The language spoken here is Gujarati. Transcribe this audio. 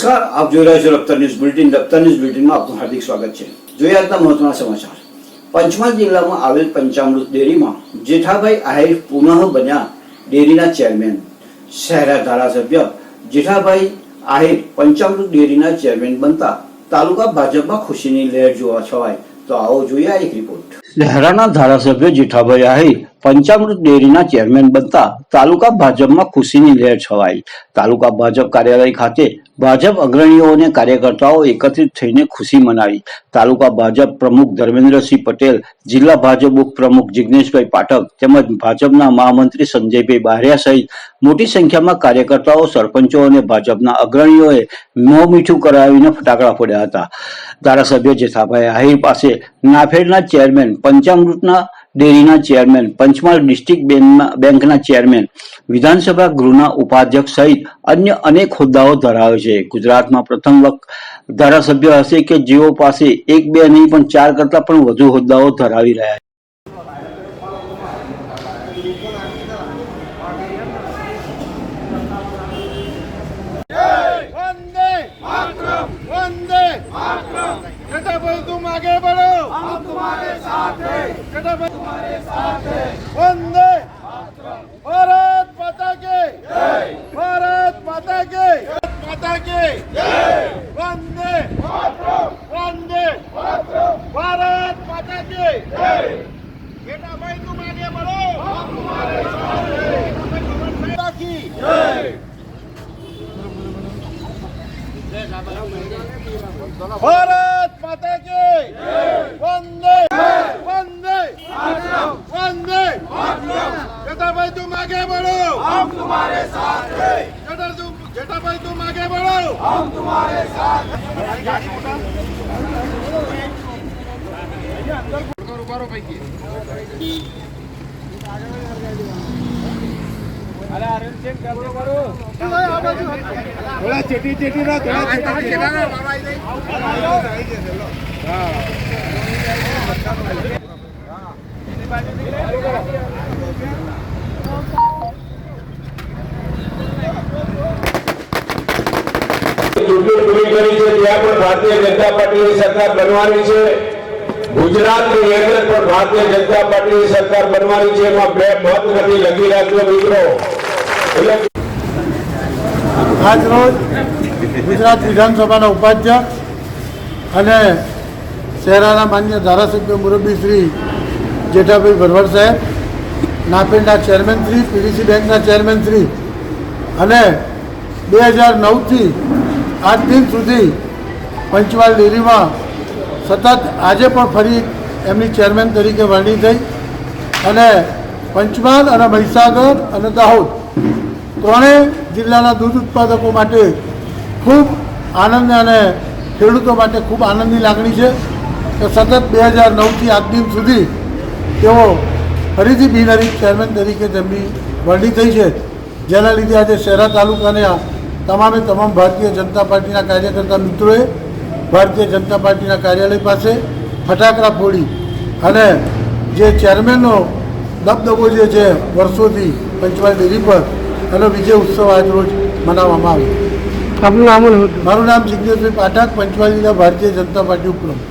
નમસ્કાર, આપ જોઈ રહ્યા છો Raftaar news bulletin. Raftaar news બુલેટિનમાં આપનું હાર્દિક સ્વાગત છે. જોઈએ આજના મહત્વના સમાચાર. પંચમહાલ જિલ્લામાં આવેલ પંચામૃત ડેરીમાં જેઠાભાઈ આહિર પુનઃ બન્યા ડેરીના ચેરમેન. શહેરા ધારાસભ્ય જેઠાભાઈ આહિર પંચામૃત ડેરીના ચેરમેન બનતા તાલુકા ભાજપમાં ખુશીની લહેર જોવા છવાય તો આવો જોઈએ એક રિપોર્ટ શહેરાના ધારાસભ્ય જેઠાભાઈ આહિર પંચામૃત ડેરીના ચેરમેન બનતા તાલુકા ભાજપમાં ખુશીની લહેર છવાઈ. તાલુકા ભાજપ કાર્યાલય ખાતે ભાજપ અગ્રણીઓ અને કાર્યકર્તાઓ એકત્રિત થઈને ખુશી મનાવી. તાલુકા ભાજપ પ્રમુખ ધર્મેન્દ્રસિંહ પટેલ, જિલ્લા ભાજપ ઉપપ્રમુખ જિગ્નેશભાઈ પાઠક તેમજ ભાજપના મહામંત્રી સંજયભાઈ બારિયા સહિત મોટી સંખ્યામાં કાર્યકર્તાઓ, સરપંચો અને ભાજપના અગ્રણીઓએ મોં મીઠું કરાવીને ફટાકડા ફોડ્યા હતા. ધારાસભ્ય જેઠાભાઈ આહિર પાસે નાફેડના ચેરમેન પંચામૃતના ડેરીના ચેરમેન, પંચમહાલ ડિસ્ટ્રિક્ટ બેંકના ચેરમેન, વિધાનસભા ગૃહના ઉપાધ્યક્ષ સહિત અન્ય અનેક હોદ્દાઓ ધરાવે છે. ગુજરાતમાં પ્રથમ વખત ધારાસભ્ય હશે કે જેઓ પાસે એક, બે નહીં, પણ ચાર કરતા પણ વધુ હોદ્દાઓ ધરાવી રહ્યા છે. વંદે बेटा भाई तुम आगे बढ़ो हम तुम्हारे साथ हैं बेटा भाई तुम्हारे साथ हैं वंदे मातरम भारत माता के जय भारत माता के भारत माता के जय वंदे मातरम वंदे मातरम भारत माता के जय बेटा भाई तुम आगे बढ़ो हम तुम्हारे साथ हैं की जय भारत माता के वंदे वंदे वंदे जेठा भाई तुम आगे बढ़ो हम तुम्हारे साथ हैं जेठा तुम जेठा भाई तुम आगे बढ़ो हम तुम्हारे साथ થોડા ચેટી ચેટી ના થોડા ચેટી ચૂંટણી પૂરી કરી છે ત્યાં પણ ભારતીય જનતા પાર્ટીની સરકાર બનવાની છે ગુજરાતની અંદર પણ ભારતીય જનતા પાર્ટીની સરકાર બનવાની છે એમાં બે મત નથી લખી રાખજો મિત્રો એટલે આજ રોજ ગુજરાત વિધાનસભાના ઉપાધ્યક્ષ અને શહેરાના માન્ય ધારાસભ્ય મુરબ્બી શ્રી જેઠાભાઈ ભરવાડ સાહેબ નાપેડના ચેરમેન શ્રી, પીડીસી બેંકના ચેરમેન શ્રી અને બે હજાર નવથી આજ દિન સુધી પંચમહાલ ડેરીમાં સતત આજે પણ ફરી એમની ચેરમેન તરીકે વરણી થઈ અને પંચમહાલ અને મહીસાગર અને દાહોદ ત્રણેય જિલ્લાના દૂધ ઉત્પાદકો માટે ખૂબ આનંદ અને ખેડૂતો માટે ખૂબ આનંદની લાગણી છે કે સતત બે હજાર નવથી આજ દિન સુધી તેઓ ફરીથી બિનહરીફ ચેરમેન તરીકે તેમની વરણી થઈ છે. જેના લીધે આજે શહેરા તાલુકાના તમામે તમામ ભારતીય જનતા પાર્ટીના કાર્યકર્તા મિત્રોએ ભારતીય જનતા પાર્ટીના કાર્યાલય પાસે ફટાકડા ફોડી અને જે ચેરમેનનો દબદબો જે છે, વર્ષોથી પંચમહાલ ડેરી પર એનો વિજય ઉત્સવ આજ રોજ મનાવવામાં આવ્યો. આપનું નામ મારું નામ જિજ્ઞેશભાઈ પાઠક પંચમહાલ ભારતીય જનતા પાર્ટી ઉપપ્રમુખ.